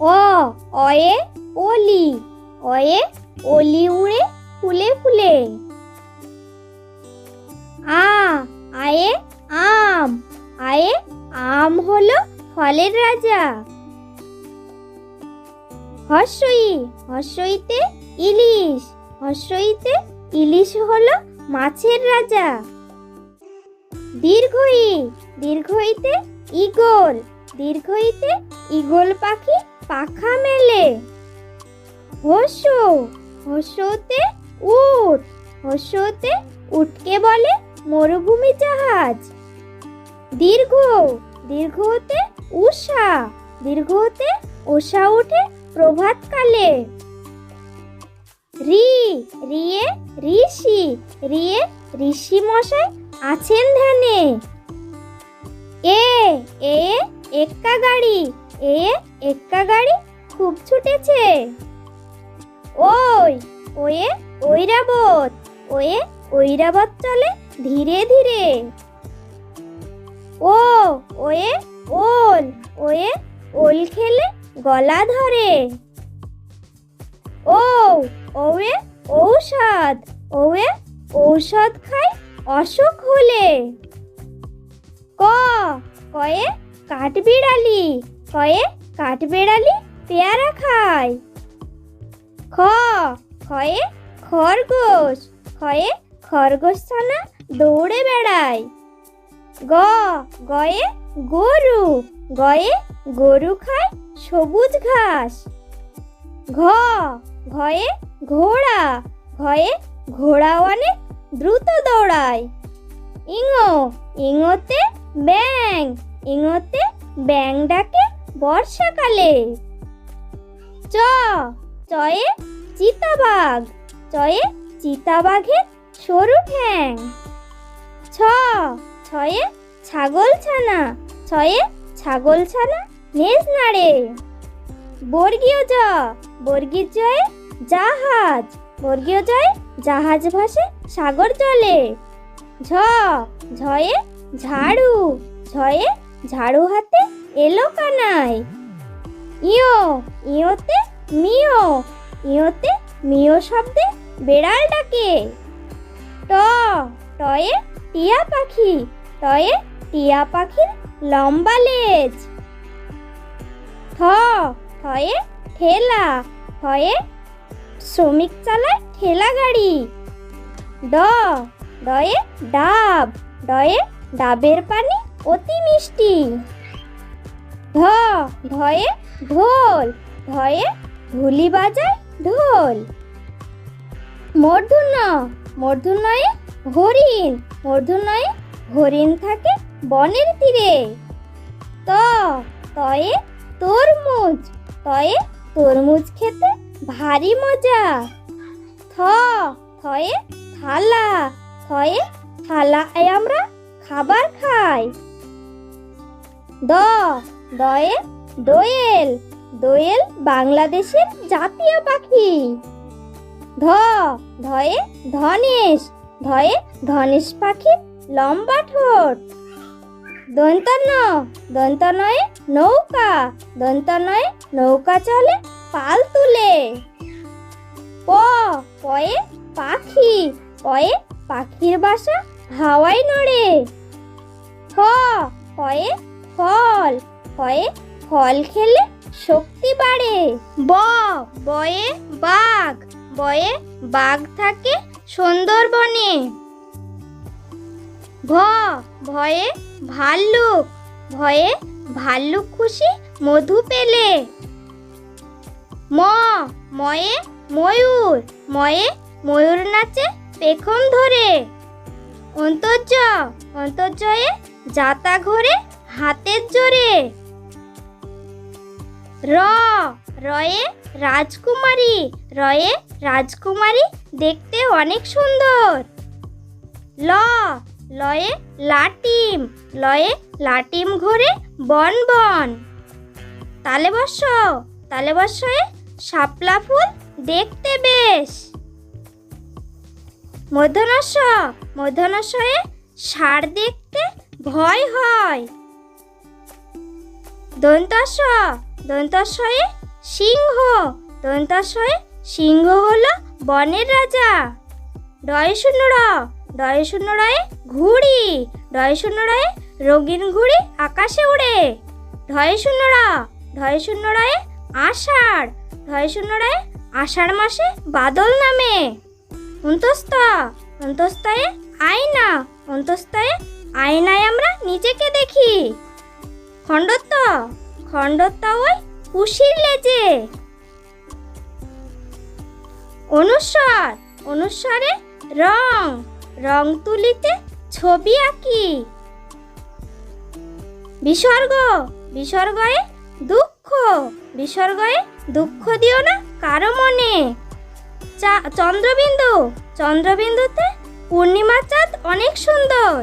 অ, অয়ে অলি অয়ে অলি উড়ে ফুলে ফুলে। আ, আয়ে আম আয়ে আম হলো ফলের রাজা। হর্ষই হর্ষইতে ইলিশ হর্ষইতে ইলিশ হলো মাছের রাজা। দীর্ঘই, দীর্ঘইতে ইগল দীর্ঘইতে ইগল পাখি পাখা মেলে। হর্ষ হর্ষতে উট হর্ষতে উটকে বলে মরুভূমি জাহাজ। দীর্ঘ, দীর্ঘতে উষা দীর্ঘতে উষা উঠে প্রভাতকালে। রি, রিয়ে ঋষি রিয়ে ঋষি মশাই আছেন ধ্যানে। এ এ এক্কা গাড়ি এ এক্কা গাড়ি খুব ছুটেছে। ওই, ওয়ে ঐরাবত ওয়ে ঐরাবত চলে ধীরে ধীরে। ও, ওয়ে ওল ওয়ে ওল খেলে গলা ধরে। ও, ওয়ে ঔষধ ওয়ে ঔষধ খায় অসুখ হলে। ক, কয়ে কাঠবিড়ালি। কয়ে কাঠবিড়ালি পেয়ারা খায়। খ খয়ে খরগোশ খয়ে খরগোশ ছানা দৌড়ে বেড়ায়। গ, গয়ে গরু গয়ে গরু খায় সবুজ ঘাস। ঘ, ঘয়ে ঘোড়া ঘয়ে ঘোড়া অনেক দ্রুত দৌড়ায়। ইঙো, ইঙোতে ব্যাং ইঙোতে ব্যাং ডাকে বর্ষাকালে। চ, চয়ে চিতাবাঘ, চয়ে চিতাবাঘের সরু ঠ্যাং। ছ, ছয়ে ছাগল ছানা ছয়ে ছাগল ছানা নেজ নাড়ে বর্গীয় জ বর্গীর জয়ে জাহাজ, বর্গীয় জয়ে জাহাজ ভাসে সাগর জলে। ঝ, ঝয়ে ঝাড়ু ঝয়ে ঝাড়ু হাতে এলো কানাই ইয়ো, ইয়োতে মিও ইয়োতে মিও শব্দে বেড়াল ডাকে ট, টয়ে টিয়া পাখি, টয়ে টিয়া পাখির লম্বা লেজ। থ, থয়ে ঠেলা, থয়ে শ্রমিক চালায় ঠেলা গাড়ি। ড, ডয়ে ডাব, ডয়ে ডাবের পানি অতি মিষ্টি। ধ ধয়ে ঢোল ধয়ে ঢুলি বাজায় ঢোল। মূর্ধন্য মূর্ধন্যয়ে হরিণ মূর্ধন্যয়ে হরিণ থাকে বনের তীরে। ত, তয়ে তরমুজ তয়ে তরমুজ খেতে ভারী মজা। থ, থয়ে থালা, থয়ে থালায় আমরা খাবার খাই। দ দয়ে দোয়েল দোয়েল বাংলাদেশের জাতীয় পাখি। ধ, ধয়ে ধনেশ ধয়ে ধনেশ পাখির লম্বা ঠোঁট। দন্তন্য দন্তনয়ে নৌকা দন্তনয়ে নৌকা চলে পাল তুলে। প, পয়ে পাখি, পয়ে পাখির বাসা হাওয়ায় নড়ে। ফ ফয়ে ফয়ে ফল খেলে শক্তি বাড়ে। ব, বয়ে বাঘ বয়ে বাঘ থাকে সুন্দরবনে। ভ, ভয়ে ভাল্লুক ভয়ে ভাল্লুক খুশি মধু পেলে। ম, ময়ে ময়ূর ময়ে ময়ূর নাচে পেখম ধরে। অন্তর্য অন্তর্জয়ে যাতা ঘোরে হাতের জোরে। র, রয়ে রাজকুমারী রয়ে রাজকুমারী দেখতে অনেক সুন্দর। ল, লয়ে লাটিম লয়ে লাটিম ঘোরে বন বন। তালে বর্ষ তালে বর্ষয়ে শাপলা ফুল দেখতে বেশ। মধ্যনস্য মধ্যনস্যয়ে ষাঁড় দেখতে ভয় হয়। দন্তস্য দন্তস্যয়ে সিংহ। দন্তাশয়ে সিংহ হলো বনের রাজা। ডয় শূন্য র ডয় শূন্য রয়ে ঘুড়ি ডয় শূন্য রয়ে রঙিন ঘুড়ি আকাশে উড়ে ঢয় শূন্য র ঢয় শূন্য রয়ে আষাঢ় ঢয় শূন্য রয়ে আষাঢ় মাসে বাদল নামে। অন্তস্ত অন্তস্তয়ে আয়না অন্তস্তয়ে আয়নায় আমরা নিজেকে দেখি। খণ্ডত্ব খণ্ডত্ব ওই পুষির লেজে। অনুস্বর, অনুস্বরে রং রং তুলিতে ছবি আঁকি। বিসর্গ, বিসর্গয়ে দুঃখ বিসর্গয়ে দুঃখ দিও না কারও মনে। চন্দ্রবিন্দু, চন্দ্রবিন্দুতে পূর্ণিমা চাঁদ অনেক সুন্দর।